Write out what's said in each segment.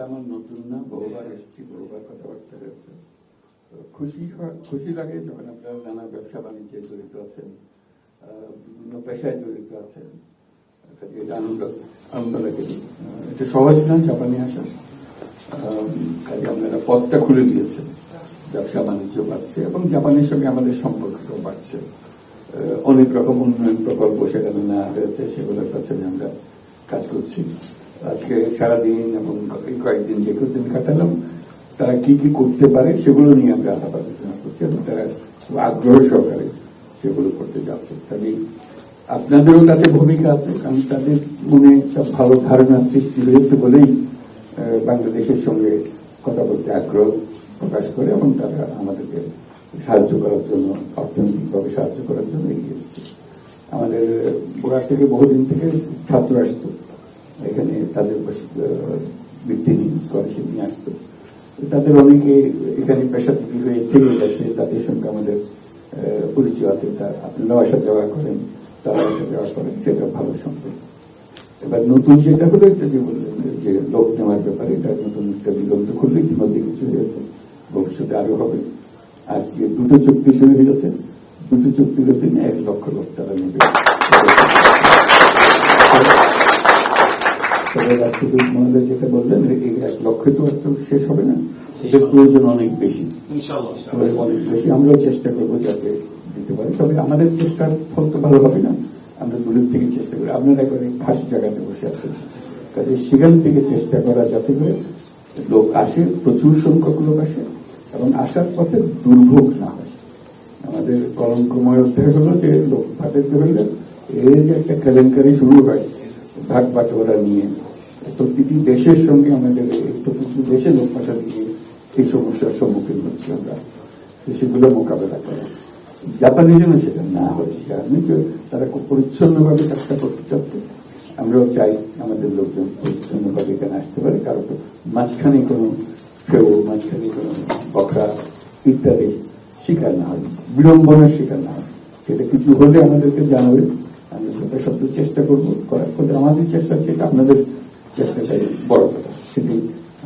এটা আমার নতুন না? বহুবার এসেছি, বহুবার কথাবার্তা হয়েছে। খুশি খুশি লাগে যখন আপনারা নানা ব্যবসা বাণিজ্যে জড়িত আছেন বিভিন্ন পেশায় জড়িত আছেন। আনন্দ আনন্দ লাগে। এটা সহজ না জাপানে আসা। কাজে আপনারা পথটা খুলে দিয়েছেন। ব্যবসা বাণিজ্য বাড়ছে এবং জাপানের সঙ্গে আমাদের সম্পর্কটাও বাড়ছে। অনেক রকম উন্নয়ন প্রকল্প সেখানে নেওয়া হয়েছে, সেগুলোর পেছনে আমরা কাজ করছি। আজকে সারাদিন এবং কয়েকদিন যে কয়েকদিন কাটালাম, তারা কি কি করতে পারে সেগুলো নিয়ে আমরা আলাপ আলোচনা করছি এবং তারা আগ্রহ সহকারে সেগুলো করতে যাচ্ছে। কাজেই আপনাদেরও তাতে ভূমিকা আছে, কারণ তাদের মনে একটা ভালো ধারণা সৃষ্টি হয়েছে বলেই বাংলাদেশের সঙ্গে কথা বলতে আগ্রহ প্রকাশ করে এবং তারা আমাদেরকে সাহায্য করার জন্য, অর্থনৈতিকভাবে সাহায্য করার জন্য এগিয়ে এসেছে। আমাদের গোড়া থেকে বহুদিন থেকে ছাত্র আসতো। এখানে তাদের বৃত্তি নিয়ে স্কলারশিপ নিয়ে আসতো। তাদের অনেকে এখানে পেশাজীবী হয়ে থেকে গেছে, তাদের সঙ্গে আমাদের পরিচয় আছে। তা আপনারাও আসা যাওয়া করেন তারা আসা যাওয়া করেন সেটা ভালো সম্পর্ক। এবার নতুন যেটা হলো যে বললেন যে লোক নেওয়ার ব্যাপারে, এটা নতুন একটা দিগন্ত খুললে ইতিমধ্যে কিছু হয়েছে। ভবিষ্যতে আরও হবে। আজকে দুটো চুক্তি শুরু হয়েছে। দুটো চুক্তির অধীনে এক লক্ষ লোক তারা নেবে। তবে রাষ্ট্রদূত মহোদয় যেটা বললেন এই এক লক্ষ তো শেষ হবে না এদের প্রয়োজন অনেক বেশি। অনেক বেশি। আমরাও চেষ্টা করব যাতে দিতে পারি। তবে আমাদের চেষ্টার ফল তো ভালো হবে না। আমরা দূরের থেকে চেষ্টা করি। আপনারা একবারে খাস জায়গাতে বসে আছেন কাজে সেখান থেকে চেষ্টা করা যাতে করে লোক আসে প্রচুর সংখ্যক লোক আসে এবং আসার পথে দুর্ভোগ না হয়। আমাদের কলঙ্কময় অধ্যায় হলো যে লোক ভাটের হইলে এই যে একটা কেলেঙ্কারি শুরু হয় ভাগ বাটোয়ারা নিয়ে। প্রতিটি দেশের সঙ্গে আমাদের এই প্রতিটি দেশে লোক পাঠাতে গিয়ে এই সমস্যার সম্মুখীন হচ্ছি আমরা। সেগুলো মোকাবেলা করা। জাপানি যেন সেটা না হয় জানি তারা খুব পরিচ্ছন্নভাবে কাজটা করতে চাচ্ছে। আমরাও চাই আমাদের লোকজন পরিচ্ছন্নভাবে এখানে আসতে পারে কারও তো মাঝখানে কোনো ফেউ, মাঝখানে কোনো বকরা ইত্যাদি শিকার না হয়, বিড়ম্বনার শিকার না হয়। সেটা কিছু হলে আমাদেরকে জানাবে আমরা যথাসাধ্য চেষ্টা করব, করার ফলে আমাদের চেষ্টা সেটা আপনাদের চেষ্টাটাই বড় কথা সেটি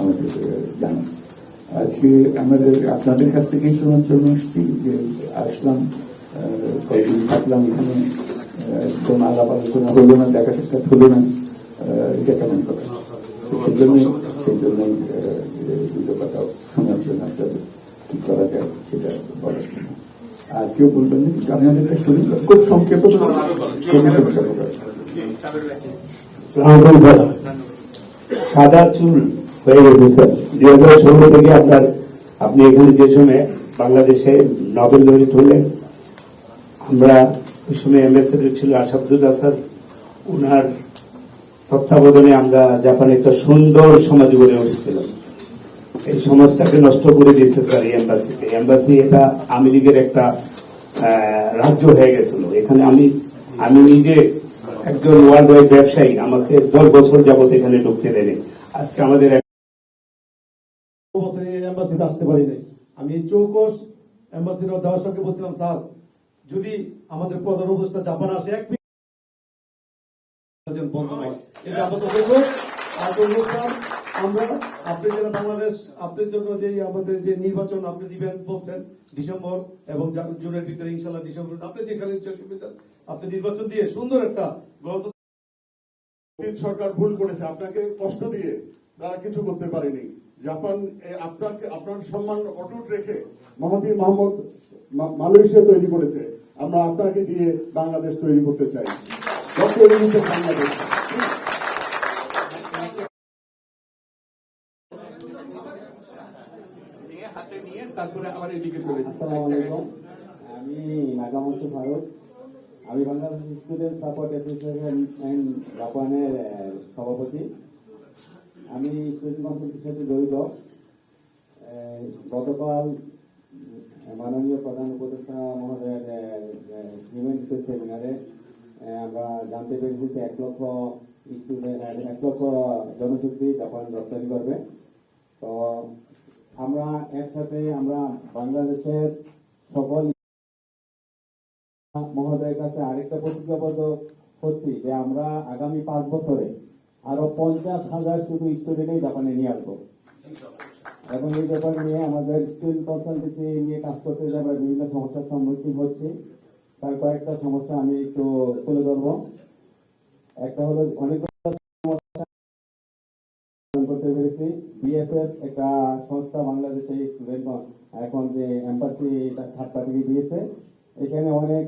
আমাদের জানান আজকে আমাদের, আপনাদের কাছ থেকেই শোনার জন্য এসেছি যে আসলাম কয়েকদিন থাকলাম এখানে একদম আলাপ আলোচনা হলো না, দেখা সাক্ষাৎ হলো না এটা কেমন কথা? তো সেই জন্যই সেই জন্যই দুটো কথা শোনার জন্য আপনাদের কি করা যায় সেটা বলার জন্য। আর কেউ বলবেন না, কিন্তু আপনাদেরটা শুনি, খুব সংক্ষেপে সাদা চুল হয়ে গেছে, স্যার। দুই হাজার ষোলো থেকে আপনার, আপনি এখানে যে সময় বাংলাদেশে নোবেল লরিট হলেন আমরা ওই সময় এমএসএর ছিল আসাদুল্লাহ স্যার। ওনার তত্ত্বাবধানে আমরা জাপানে একটা সুন্দর সমাজ গড়ে উঠেছিলাম। এই সমাজটাকে নষ্ট করে দিয়েছে স্যার এম্বাসিতে এম্বাসি এটা আওয়ামী লীগের একটা রাজ্য হয়ে গেছিল। এখানে আমি আমি নিজে একজন ওয়ার্ল্ড ওয়াইড ব্যবসায়ী, আমাকে দশ বছর যাবত এখানে ঢুকতে দেয়নি। আজকে আমাদের আসতে পারি নাই আমি এম্বাসির সঙ্গে বলছিলাম, স্যার, যদি আমাদের প্রধান উপদেষ্টা জাপান আসে, এক বন্ধ নয় এটা আপাতত। আমরা আপনি যারা বাংলাদেশ আপনার জন্য যে আমাদের যে নির্বাচন, আপনি দিবেন বলছেন, ডিসেম্বর এবং জুনের ভিতরে ইনশাল্লাহ ডিসেম্বর, আপনি যেখানে আপনি নির্বাচন দিয়ে সুন্দর একটা গণতন্ত্র সরকার ভুল করেছে। আপনাকে কষ্ট দিয়ে তারা কিছু করতে পারেনি। জাপান আপনাকে আপনার সম্মান অটুট রেখে মোহাম্মদ মা- মালয়েশিয়া তৈরি করেছে। আমরা আপনাকে দিয়ে বাংলাদেশ তৈরি করতে চাই। বাংলাদেশ নিয়ে হাতে নিয়ে তারপরে আবার এদিকে চলে আমি ভারত আমি Bangladesh student support association and জাপানের সভাপতি। আমি স্টুডেন্ট কাউন্সিলের সাথে জড়িত। গতকাল মাননীয় প্রধান উপদেষ্টা মহোদয়ের নিমন্ত্রিত সেমিনারে আমরা জানতে পেরেছি যে এক লক্ষ স্টুডেন্ট এক লক্ষ জনশক্তি জাপান রপ্তানি করবে। তো আমরা একসাথে আমরা বাংলাদেশের সকল মহোদয়ের কাছে আরেকটা প্রতিজ্ঞাবদ্ধ হচ্ছি যে আমরা আগামী পাঁচ বছরে আরও পঞ্চাশ হাজার শুধু স্টুডেন্টই জাপানে নিয়ে আসব। এবং এই ব্যাপার নিয়ে আমাদের স্টুডেন্ট কনসালটেন্সি নিয়ে কাজ করতে গিয়ে আমরা বিভিন্ন সমস্যার সম্মুখীন হচ্ছি। তার কয়েকটা সমস্যা আমি একটু তুলে ধরবো। একটা হলো অনেক করতে পেরেছি বিএসএফ একটা সংস্থা বাংলাদেশে স্টুডেন্ট এখন যে এম্বাসি পার্টি দিয়েছে। এখানে অনেক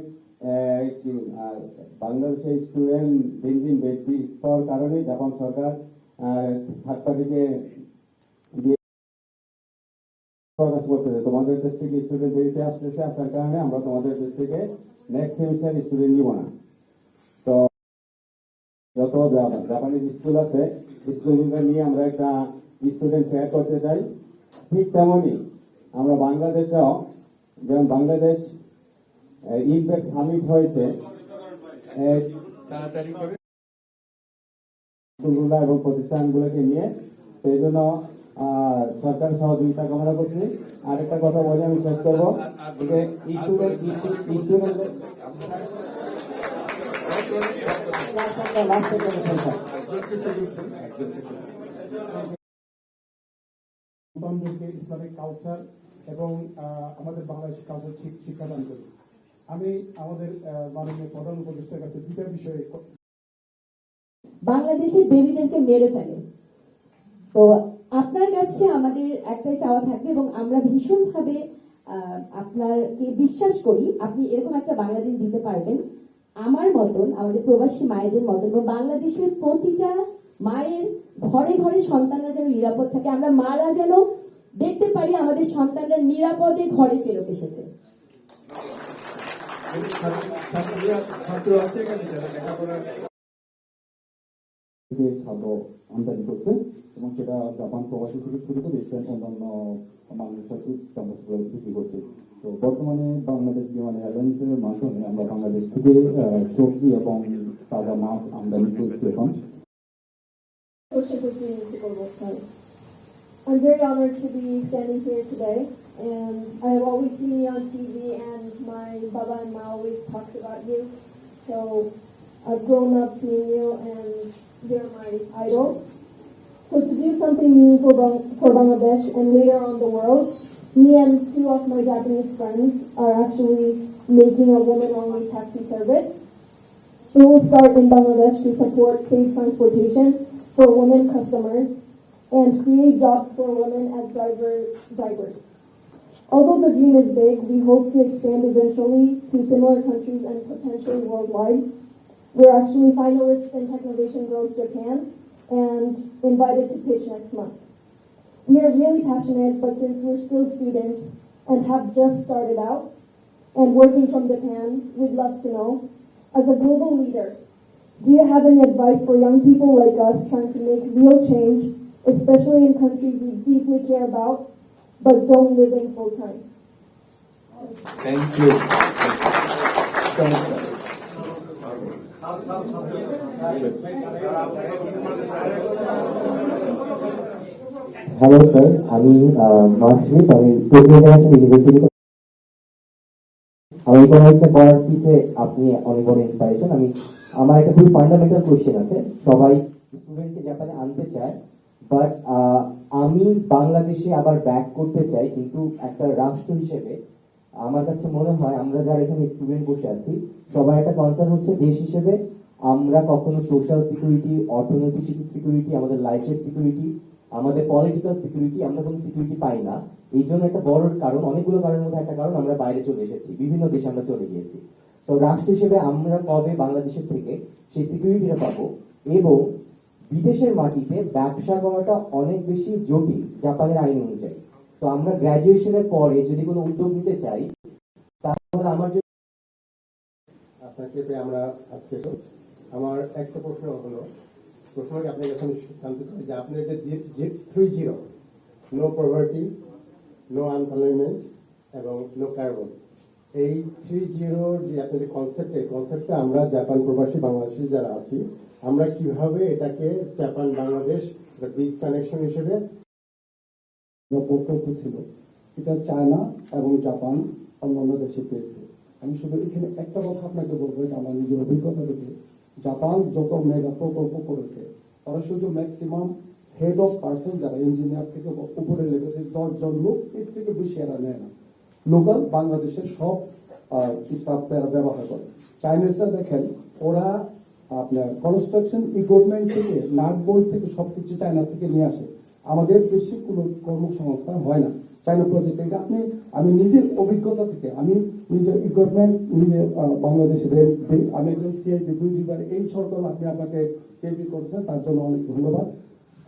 বাংলাদেশের স্টুডেন্ট দিন দিন বৃদ্ধি পাওয়ার কারণে জাপান সরকার থার্ড পার্টিকে প্রকাশ করতেছে। তোমাদের দেশ থেকে স্টুডেন্ট বেরিয়ে আসতেছে, আসার কারণে আমরা তোমাদের দেশ থেকে নেক্সট সেমিস্টার স্টুডেন্ট নিব না। যত জাপানিজ স্কুল আছে স্কুলগুলো নিয়ে আমরা একটা স্টুডেন্ট ফেয়ার করতে চাই ঠিক তেমনই আমরা বাংলাদেশেও যেমন বাংলাদেশ ইম্প্যাক্ট সামিট হয়েছে স্কুলগুলো এবং প্রতিষ্ঠানগুলোকে নিয়ে সেই জন্য আহ, সরকারের সহযোগিতা কামনা করছি। আরেকটা কথা বলে আমি শেষ করব। স্টুডেন্ট স্টুডেন্ট ইসলামিক কালচার এবং আমাদের বাংলাদেশ কালচার শিক্ষাদান করি। আমি আমাদের মাননীয় প্রধান উপদেষ্টার কাছে বিষয়ে বাংলাদেশে বেবিদেরকে মেরে ফেলে। তো আপনার কাছে আমাদের একটাই চাওয়া থাকবে এবং আমরা ভীষণভাবে আহ, আপনাকে বিশ্বাস করি আপনি এরকম একটা বাংলাদেশ দিতে পারবেন। আমার মতন, আমাদের প্রবাসী মায়েদের মতন এবং বাংলাদেশের প্রতিটা মায়ের ঘরে ঘরে সন্তানরা যেন নিরাপদ থাকে, আমরা মারা যেন দেখতে পারি আমাদের সন্তানরা নিরাপদে ঘরে ফেরত এসেছে। সেটা জাপান প্রবাসী থেকে শুরু করে অন্যান্য মানুষের সাথে বিক্রি করছে। তো বর্তমানে বাংলাদেশ বিমান এয়ারলাইন্সের মাধ্যমে আমরা বাংলাদেশ থেকে আহ, সবজি এবং তাজা মাছ আমদানি করছি এখন Worship with me, Mr. Goldberg, sorry. I'm very honored to be standing here today, and I have always seen you on TV, and my Baba and Ma always talks about you. So I've grown up seeing you, and you're my idol. So to do something meaningful Bang- for Bangladesh and later on the world, me and two of my Japanese friends are actually making a woman-only taxi service. It will start in Bangladesh to support safe transportation for women customers and create jobs for women as driver drivers. Although the dream is big, we hope to expand eventually to similar countries and potentially worldwide. We're actually finalists in Technovation Girls Japan and invited to pitch next month we are really passionate, but since we're still students and have just started out and working from Japan, we'd love to know, as a global leader, do you have any advice for young people like us trying to make real change, especially in countries we deeply care about, but don't live in full time? Thank you. Thank you. Thank you. Hello sir আমি marksheet আমি Tokyo international university আমি ইকোনমিক্সে পড়ার পিছে আপনি অনেক বড় inspiration আমি, আমার একটা খুবই ফান্ডামেন্টাল কোয়েশ্চেন আছে। সবাই স্টুডেন্টকে জাপানে আনতে চায় বাট আমি বাংলাদেশে আবার ব্যাক করতে চাই, কিন্তু একটা রাষ্ট্র হিসেবে আমার কাছে মনে হয় আমরা যারা এখানে স্টুডেন্ট বসে আছি, সবার একটা কনসার্ন হচ্ছে দেশ হিসেবে আমরা কখনো সোশ্যাল সিকিউরিটি অর্থনৈতিক সিকিউরিটি আমাদের লাইফের সিকিউরিটি আমাদের পলিটিক্যাল সিকিউরিটি আমরা কোনো সিকিউরিটি পাই না। এই জন্য একটা বড় কারণ, অনেকগুলো কারণের মধ্যে একটা কারণ, আমরা বাইরে চলে এসেছি। বিভিন্ন দেশে আমরা চলে গিয়েছি। তো রাষ্ট্র হিসেবে আমরা কবে বাংলাদেশের থেকে সেই সিকিউরিটিটা পাবো? এবং বিদেশের মাটিতে ব্যবসা করাটা অনেক বেশি জটিল, জাপানের আইন অনুযায়ী। তো আমরা গ্রাজুয়েশনের পরে যদি কোনো উদ্যোগ নিতে চাই, তাহলে আমার জন্য আপনাকে আমরা আজকে আমার একটা প্রশ্ন হলো প্রশ্নটি আপনাকে এখন জানতে চাই যে আপনার যে three zero no poverty no unemployment এবং নো কার্বন এই থ্রি জিরোর যে আপনাদের কনসেপ্ট এই কনসেপ্টটা আমরা জাপান প্রবাসী বাংলাদেশি যারা আছি, আমরা কীভাবে এটাকে জাপান, বাংলাদেশ ব্রিজ কানেকশন হিসেবে প্রকল্প ছিল, এটা চায়না এবং জাপান অন্যান্য দেশে পেয়েছে। আমি শুধু এখানে একটা কথা আপনাকে বলব, এটা আমার নিজের অভিজ্ঞতা থেকে। জাপান যত মেগা প্রকল্প করেছে, তারা শুধু ম্যাক্সিমাম হেড অফ পার্সন যারা ইঞ্জিনিয়ার থেকে উপরে লেভেলে দশজন লোক এর থেকে বেশি এরা নেয় না। লোকাল বাংলাদেশের সব স্টাফ তারা ব্যবহার করে। চাইনিজরা দেখেন, ওরা আপনার কনস্ট্রাকশন ইকুইপমেন্ট থেকে নাট বোল্ট থেকে সবকিছু চায়না থেকে নিয়ে আসে। আমাদের দেশে কোনো কর্মসংস্থান হয় না। চাইনা প্রজেক্ট আপনি, আমি নিজের অভিজ্ঞতা থেকে, আমি নিজের ইকুইপমেন্ট নিজে বাংলাদেশে রেট আমি একজন দুই দুইবার এই সরকার আপনি আমাকে সিআইপি করেছেন, তার জন্য অনেক ধন্যবাদ।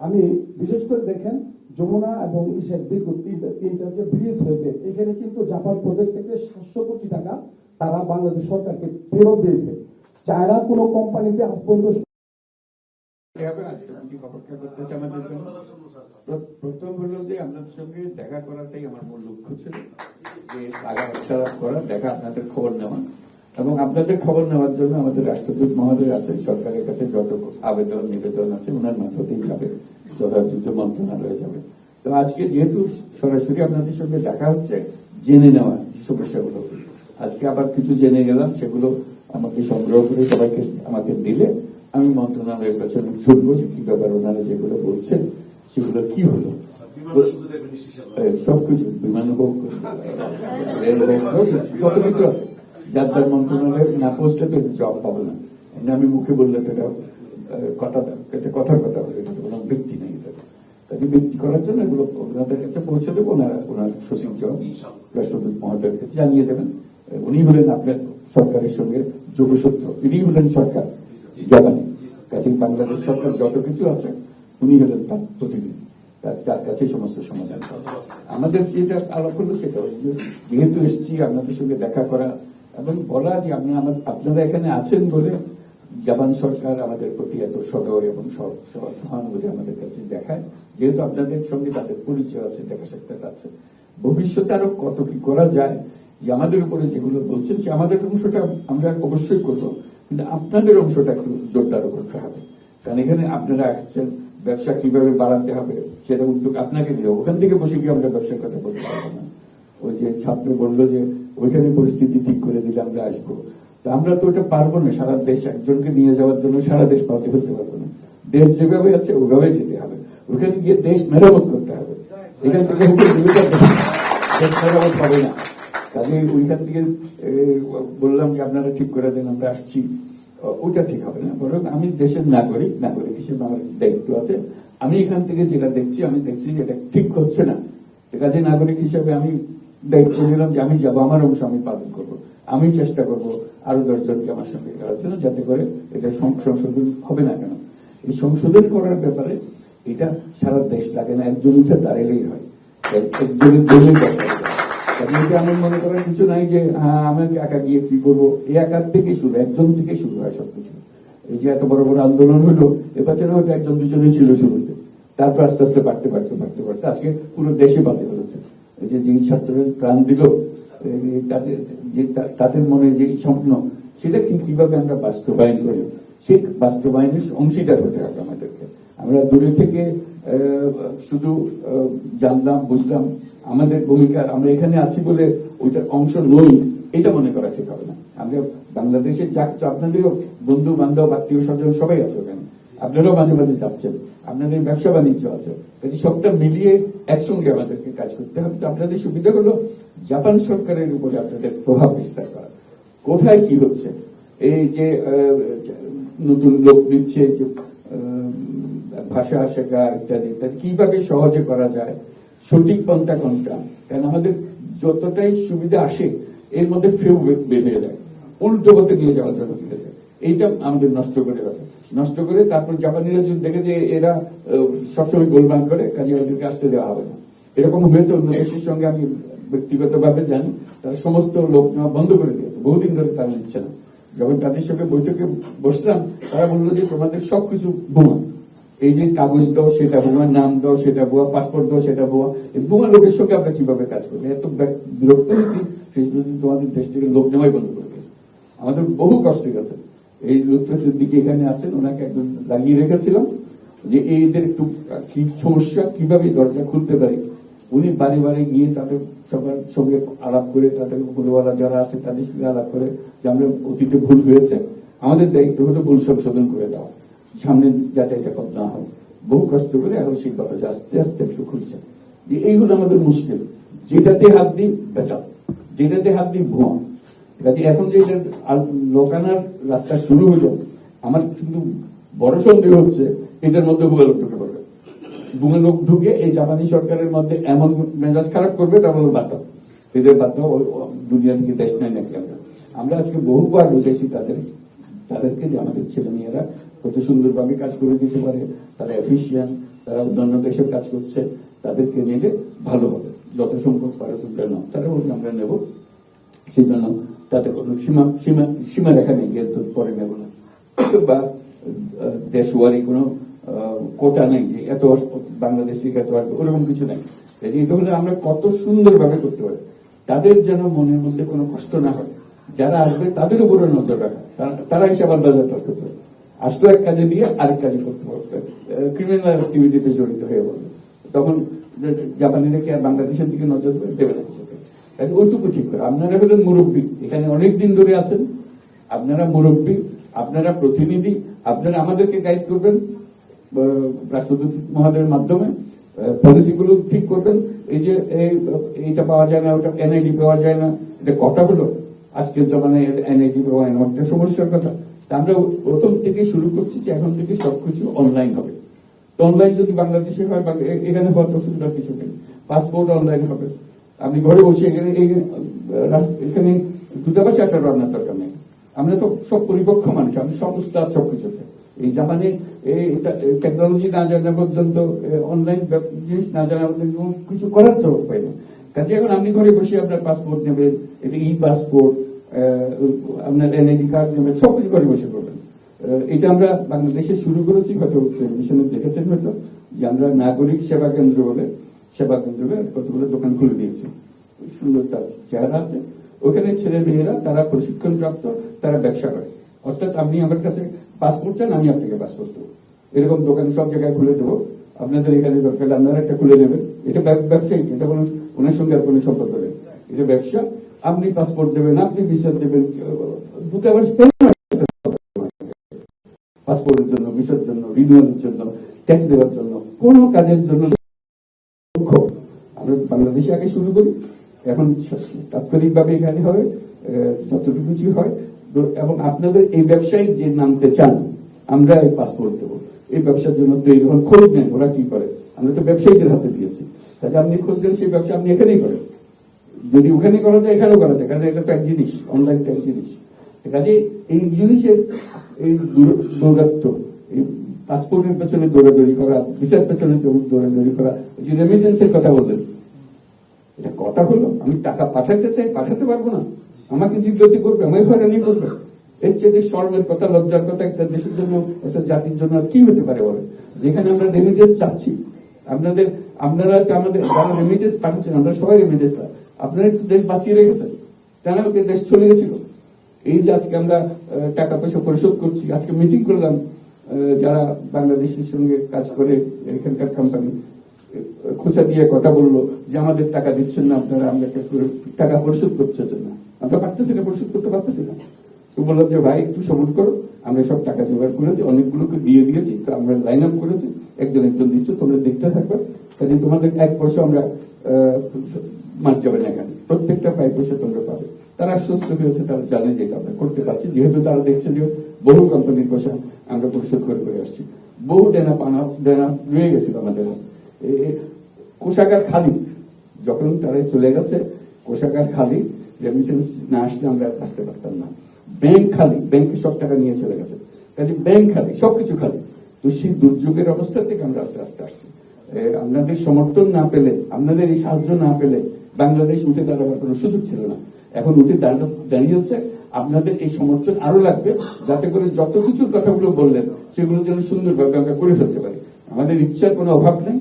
আমি, বিশেষ করে দেখেন, যমুনা এবং ইসের বিদ্যুৎ তিনটা তিনটা যে ব্রিজ হয়েছে। এখানে কিন্তু জাপান প্রজেক্ট থেকে সাতশো কোটি টাকা তারা বাংলাদেশ সরকারকে ফেরত দিয়েছে। চায়না কোনো কোম্পানিতে আজ পর্যন্ত প্রথম হলো যে, আপনাদের সঙ্গে দেখা করাটাই আমার মূল লক্ষ্য ছিল। আলাপ করা, দেখা আপনাদের খবর নেওয়া। এবং আপনাদের খবর নেওয়ার জন্য আমাদের রাষ্ট্রদূত মহোদয় আছে সরকারের কাছে যত আবেদন, নিবেদন আছে, ওনার মাধ্যমেই যাবে যথাযথ মন্ত্রণালয়ে যাবে। তো আজকে যেহেতু সরাসরি আপনাদের সঙ্গে দেখা হচ্ছে, জেনে নেওয়া সমস্যাগুলো। আজকে আবার কিছু জেনে গেলাম, সেগুলো আমাকে সংগ্রহ করে সবাইকে আমাকে দিলে আমি মন্ত্রণালয়ের কাছে শুনব যে কি ব্যাপার ওনারা যেগুলো বলছেন, সেগুলো কি হলো। এই সবকিছু বিমান হোক রেল হোক যত কিছু আছে। যার যার মন্ত্রণালয়ে না পৌঁছলে তো জব পাবো না। এমনি আমি মুখে বললে তো এটা কথা এটা কথার কথা হবে এটা কোনো ব্যক্তি নেই এটা। কাজে ব্যক্তি করার জন্য এগুলো ওনাদের কাছে পৌঁছে দেবো ওনারা ওনার সচিব রাষ্ট্রদূত মহোদয়ের কাছে জানিয়ে দেবেন। উনি হলেন আপনার সরকারের সঙ্গে যোগসূত্র ইনি হলেন সরকার জাপানি কাজে বাংলাদেশ সরকার যত কিছু আছে উনি হলেন তার প্রতিনিধি। তার- কাছে সমস্ত সমাধান আমাদের যেটা আলাপ হলো সেটা যেহেতু এসছি, আপনাদের সঙ্গে দেখা করা এবং বলা যে আমার- আপনারা এখানে আছেন বলে জাপান সরকার আমাদের প্রতি এত সদয় এবং সহ- সহ- সহানুভূতি আমাদের কাছে দেখায়। যেহেতু আপনাদের সঙ্গে তাদের পরিচয় আছে, দেখা সাক্ষাৎ আছে, ভবিষ্যতে আরও কত কি করা যায়, যে আমাদের উপরে যেগুলো বলছেন সে আমাদের অংশটা আমরা অবশ্যই করব, কিন্তু আপনাদের অংশটা একটু জোরদার করতে হবে। কারণ এখানে আপনারা আছেন ব্যবসা কীভাবে বাড়াতে হবে, সেটা উদ্যোগ আপনাকে নিয়ে ওখান থেকে বসে গিয়ে আমরা ব্যবসার কথা বলতে পারব না। ওই যে ছাত্র বলল যে, ওইখানে পরিস্থিতি ঠিক করে দিলে আমরা আসব। তা আমরা তো ওটা পারব না, সারা দেশ একজনকে নিয়ে যাওয়ার জন্য সারা দেশ পাতে ফেলতে পারব না। দেশ যেভাবে আছে ওইভাবে যেতে হবে। ওইখানে গিয়ে দেশ মেরামত করতে হবে। এখান থেকে মেরামত হবে না। কাজে ওইখান থেকে বললাম যে, আপনারা ঠিক করে দেন, আমরা আসছি। ওটা ঠিক হবে না। বরং আমি দেশের নাগরিক নাগরিক হিসেবে আমার দায়িত্ব আছে। আমি এখান থেকে যেটা দেখছি, আমি দেখছি এটা ঠিক হচ্ছে না। কাজে নাগরিক হিসেবে আমি দায়িত্ব নিলাম যে আমি যাব, আমার অংশ আমি পালন করব। আমি চেষ্টা করব আরও দশজনকে আমার সঙ্গে করার জন্য, যাতে করে এটা সংশোধন হবে না কেন। এই সংশোধন করার ব্যাপারে এটা সারা দেশ লাগে না, একজন উঠে দাঁড়ালেই হয়। এক- একজনের জন্যই দরকার এটা আমি মনে করার কিছু নাই যে হ্যাঁ আমি একা গিয়ে কি করব? এই একার থেকেই শুরু, একজন থেকে শুরু হয় সবকিছু। এই যে এত বড় বড় আন্দোলন হলো এবছরে হয়তো একজন দুজনেই ছিল শুরুতে। তারপর আস্তে আস্তে বাড়তে বাড়তে বাড়তে বাড়তে। আজকে পুরো দেশে বাড়তে পেরেছে এই যে যে ছাত্ররা প্রাণ দিল তাদের, যে তাদের মনে যে স্বপ্ন, সেটা কীভাবে আমরা বাস্তবায়ন করি? সেই বাস্তবায়নের অংশীদার হতে হবে আমাদেরকে। আমরা দূরে থেকে শুধু জানলাম, বুঝলাম আমাদের ভূমিকা আমরা এখানে আছি বলে ওইটার অংশ নই, এটা মনে করা ঠিক হবে না। আমরা বাংলাদেশে যা আপনাদেরও বন্ধু বান্ধব, আত্মীয় স্বজন সবাই আছে ওখানে। আপনারাও মাঝে মাঝে যাচ্ছেন, আপনাদের ব্যবসা বাণিজ্য আছে। কাজে সবটা মিলিয়ে একসঙ্গে আমাদেরকে কাজ করতে হবে। তো আপনাদের সুবিধা হলো জাপান সরকারের উপরে আপনাদের প্রভাব বিস্তার করা। কোথায় কি হচ্ছে? এই যে নতুন লোক দিচ্ছে ভাষা শেখা, ইত্যাদি ইত্যাদি। কীভাবে সহজে করা যায়? সঠিক পন্থা কোনটা? কারণ আমাদের যতটাই সুবিধা আসে, এর মধ্যে ফেউ বের যায়। উল্টো পথে নিয়ে যাওয়ার জন্য যায়। এইটা আমাদের নষ্ট করে নষ্ট করে তারপর জাপানিরা যদি দেখে যে এরা সবসময় গোলমাল করে, কাজে ওদেরকে আসতে দেওয়া হবে না। এরকম হয়েছে, অন্য দেশের সঙ্গে আমি ব্যক্তিগতভাবে জানি। তারা সমস্ত লোক নেওয়া বন্ধ করে দিয়েছে। বহুদিন ধরে তারা নিচ্ছে না। যখন তাদের সঙ্গে বৈঠকে বসলাম, তারা বলল যে তোমাদের সবকিছু বোমা। এই যে কাগজ দাও, সেটা বোমা, নাম দাও, সেটা বোয়া পাসপোর্ট দাও, সেটা বোয়া এই বোমা লোকের সঙ্গে আমরা কীভাবে কাজ করব এত বিরক্ত হয়েছি শেষ তোমাদের দেশ থেকে লোক নেওয়াই বন্ধ করে দিয়েছে। আমাদের বহু কষ্ট গেছে। এই লুৎফে সিদ্দিকি এখানে আছেন, ওনাকে একদম লাগিয়ে রেখেছিলাম যে এইদের একটু কি সমস্যা, কীভাবে দরজা খুলতে পারে? উনি বাড়ি বাড়ি গিয়ে তাদের সবার সঙ্গে আলাপ করে, তাদের ভুলওয়ালা যারা আছে, তাদের সঙ্গে আলাপ করে যে আমরা অতীতে ভুল হয়েছে। আমাদের দায়িত্ব হলো ভুল সংশোধন করে দেওয়া। সামনে যাতে এটা কম না হয়। বহু কষ্ট করে এখন সেই কথা আস্তে আস্তে একটু খুলছে। যে এইগুলো আমাদের মুশকিল। যেটাতে হাত দিই বেচা যেটাতে হাত দিই, ভুয়া। কাজে এখন যে লোকানার রাস্তা শুরু হলো, আমার কিন্তু বড় সন্দেহ হচ্ছে, এটার মধ্যে ভুয়া লোক ঢুকে পড়বে। ভুয়া লোক ঢুকে এই জাপানি সরকারের মধ্যে এমন মেজাজ খারাপ করবে তারপর বাদ দাও। এদের ও দুনিয়া থেকে দেশ নেয় নাকি আমরা? আমরা আজকে বহুবার বুঝেছি তাদের তাদেরকে যে আমাদের ছেলে মেয়েরা কত সুন্দরভাবে কাজ করে দিতে পারে তারা এফিসিয়েন্ট তারা অন্যান্য দেশে কাজ করছে তাদেরকে নিলে ভালো হবে। যত সংখ্যক পারে তোমরা নাও। তারা বলছে আমরা নেব। সেই জন্য তাতে কোনো সীমা সীমা সীমা রেখা নেই যে পরে নেব না। বা আহ, দেশওয়ারি কোনো কোটা নেই যে এত বাংলাদেশ থেকে এত আসবে ওরকম কিছু নেই। এটা হলে আমরা কত সুন্দরভাবে করতে পারি। তাদের যেন মনের মধ্যে কোনো কষ্ট না হয়। যারা আসবে তাদের উপরে নজর রাখা। তারা- আবার বাজার করতে পারে। আসলো এক কাজে দিয়ে আরেক কাজে করতে পারবে ক্রিমিনাল অ্যাক্টিভিটিতে জড়িত হয়ে বলবে তখন জাপানিরা কি আর বাংলাদেশের দিকে নজর দেবে? দেবে না। কাজে ওইটুকু ঠিক করে। আপনারা হলেন মুরব্বী। এখানে অনেক দিন ধরে আছেন। আপনারা মুরব্বী, আপনারা প্রতিনিধি, আপনারা আমাদেরকে গাইড করবেন রাষ্ট্রদূত মহোদয়ের মাধ্যমে পলিসিগুলো ঠিক করবেন। এই যে এইটা পাওয়া যায় না, ওটা এনআইডি পাওয়া যায় না, এটা কথা হলো আজকের জমানায় এনআইডি পাওয়া যায় না। একটা সমস্যার কথা। আমরা প্রথম থেকে শুরু করছি যে এখন থেকে সবকিছু অনলাইন হবে। তো অনলাইন যদি বাংলাদেশে হয় বা এখানে হওয়ার অসুবিধার কিছু নেই। পাসপোর্ট অনলাইন হবে। আপনি ঘরে বসে এখানে এখানে দূতাবাসে আসার রান্নার দরকার নেই। আমরা তো সব পরিপক্ষ মানুষ আমি সব উস্তাদ সব কিছুতে এই জামানে এই টেকনোলজি না জানা পর্যন্ত অনলাইন জিনিস না জানা কিছু করার তো উপায় নেই। কাজে এখন আপনি ঘরে বসে আপনার পাসপোর্ট নেবেন এটা ই পাসপোর্ট আপনার এনআইডি কার্ড নেবেন সবকিছু ঘরে বসে করবেন এটা আমরা বাংলাদেশে শুরু করেছি, হয়তো টেলিভিশনে দেখেছেন হয়তো, যে আমরা নাগরিক সেবা কেন্দ্র বলে সেবা কেন্দ্র কতগুলো দোকান খুলে দিয়েছি। সুন্দর তার চেহারা আছে। ওখানে ছেলে মেয়েরা, তারা প্রশিক্ষণ প্রাপ্ত তারা ব্যবসা করে। অর্থাৎ আপনি আমার কাছে পাসপোর্ট চান, আমি আপনাকে পাসপোর্ট দেবো। এরকম দোকান সব জায়গায় খুলে দেবো। আপনাদের এখানে দরকার আপনারা একটা খুলে নেবেন। এটা ব্যব- ব্যবসায়িক, এটা কোনো ওনার সঙ্গে আর কোনো সম্পর্ক নেই। এটা ব্যবসা আপনি পাসপোর্ট দেবেন আপনি ভিসা দেবেন দূতাবাস পাসপোর্টের জন্য ভিসার জন্য রিনিউয়ালের জন্য ট্যাক্স দেওয়ার জন্য কাজের জন্য আমরা বাংলাদেশে আগে শুরু করি এখন তাৎক্ষণিকভাবে এখানে হবে আহ, যতটুকু হয়। এবং আপনাদের এই ব্যবসায়ী যে নামতে চান আমরা এই পাসপোর্ট দেবো। এই ব্যবসার জন্য এই যখন খোঁজ নেন ওরা কি করে? আমরা তো ব্যবসায়ীদের হাতে দিয়েছি। কাজে আপনি খোঁজ নেন সেই ব্যবসা আপনি এখানেই করেন। যদি ওখানে করা যায়, এখানেও করা যায়, কারণ এটা এক জিনিস অনলাইন এক জিনিস। কাজে এই জিনিসের এই দৌরাত্ম এই পাসপোর্টের পেছনে দৌড়াদৌড়ি করা ভিসার পেছনে দৌড়াদৌড়ি করা যে রেমিটেন্সের কথা বললেন, এটা কথা হলো? আমি টাকা পাঠাতে চাই, পাঠাতে পারব না। আমাকে জিজ্ঞাসা করবে, আমায় হয়রানি করবে। এর চেয়ে শর্মের কথা, লজ্জার কথা, একটা দেশের জন্য, একটা জাতির জন্য কি হতে পারে বলে যেখানে আমরা রেমিটেন্স চাচ্ছি, আপনাদের, আপনারা আমাদের যারা রেমিটেন্স পাঠাচ্ছেন, আমরা সবাই রেমিটেন্স আপনারা একটু দেশ বাঁচিয়ে রেখেছেন। কেন? ওকে দেশ চলে গেছিল। এই যে আজকে আমরা টাকা পয়সা পরিশোধ করছি, আজকে মিটিং করলাম যারা বাংলাদেশের সঙ্গে কাজ করে এখানকার কোম্পানি খোঁচা দিয়ে কথা বলল যে আমাদের টাকা দিচ্ছেন না আপনারা, আমরা টাকা পরিশোধ করতেছেন না? আমরা পারতেছি না, পরিশোধ করতে পারতেছি না। তো বললাম যে, ভাই, একটু সবুর করো, আমরা সব টাকা জোগাড় করেছি, অনেকগুলোকে দিয়ে দিয়েছি, তো আমরা লাইন আপ করেছি, একজন একজন দিচ্ছ, তোমরা দেখতে থাকবে। কাজে তোমাদের এক পয়সা আমরা মার যাবে না এখানে প্রত্যেকটা পাই পয়সা তোমরা পাবে। তারা আশ্বস্ত হয়েছে, তারা জানে যে আমরা করতে পারছি। যেহেতু তারা দেখছে যে বহু কোম্পানির পয়সা আমরা পরিশোধ করে করে আসছি। বহু ডেনা পানা, ডেনা রয়ে গেছিল আমাদের। কোষাগার খালি। যখন তারা চলে গেছে, কোষাগার খালি রেমিটেন্স না আসলে আমরা আসতে পারতাম না। ব্যাংক খালি, ব্যাংকে সব টাকা নিয়ে চলে গেছে। কাজে ব্যাংক খালি, সবকিছু খালি। তো সেই দুর্যোগের অবস্থা থেকে আমরা আস্তে আস্তে আসছি। আপনাদের সমর্থন না পেলে, আপনাদের এই সাহায্য না পেলে বাংলাদেশ উঠে দাঁড়াবার কোনো সুযোগ ছিল না। এখন উঠে দাঁড়া- দাঁড়িয়েছে। আপনাদের এই সমর্থন আরও লাগবে, যাতে করে যত কিছুর কথাগুলো বললেন, সেগুলো যেন সুন্দরভাবে আমরা করে ফেলতে পারি। আমাদের ইচ্ছার কোনো অভাব নেই।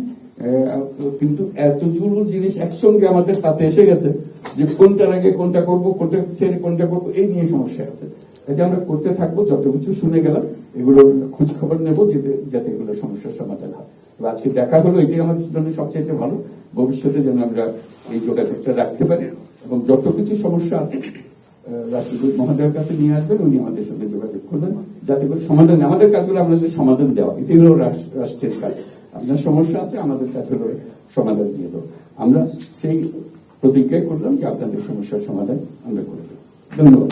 কিন্তু এতগুলো জিনিস একসঙ্গে আমাদের পাতে এসে গেছে যে কোনটার আগে কোনটা করব, কোনটা ছেড়ে কোনটা করব, এই নিয়ে সমস্যা আছে। কাজে আমরা করতে থাকব, যত কিছু শুনে গেলাম, এগুলো খোঁজ খবর নেব, যাতে যাতে এগুলো সমস্যার সমাধান হয়। আজকে দেখা হলো, এটাই আমাদের জন্য সবচেয়ে ভালো। ভবিষ্যতে যেন আমরা এই যোগাযোগটা রাখতে পারেন এবং যত কিছু সমস্যা আছে রাষ্ট্রদূত মহোদয়ের কাছে নিয়ে আসবেন, উনি আমাদের সঙ্গে যোগাযোগ করবেন, যাতে করে সমাধান আমাদের কাজগুলো আপনাদের সমাধান দেওয়া, এটি হলো রাষ্ট্রের কাজ। আপনার সমস্যা আছে, আমাদের কাছে হলো সমাধান দিয়ে দেবো আমরা সেই প্রতিজ্ঞাই করলাম যে আপনাদের সমস্যার সমাধান আমরা করে দেবো। ধন্যবাদ।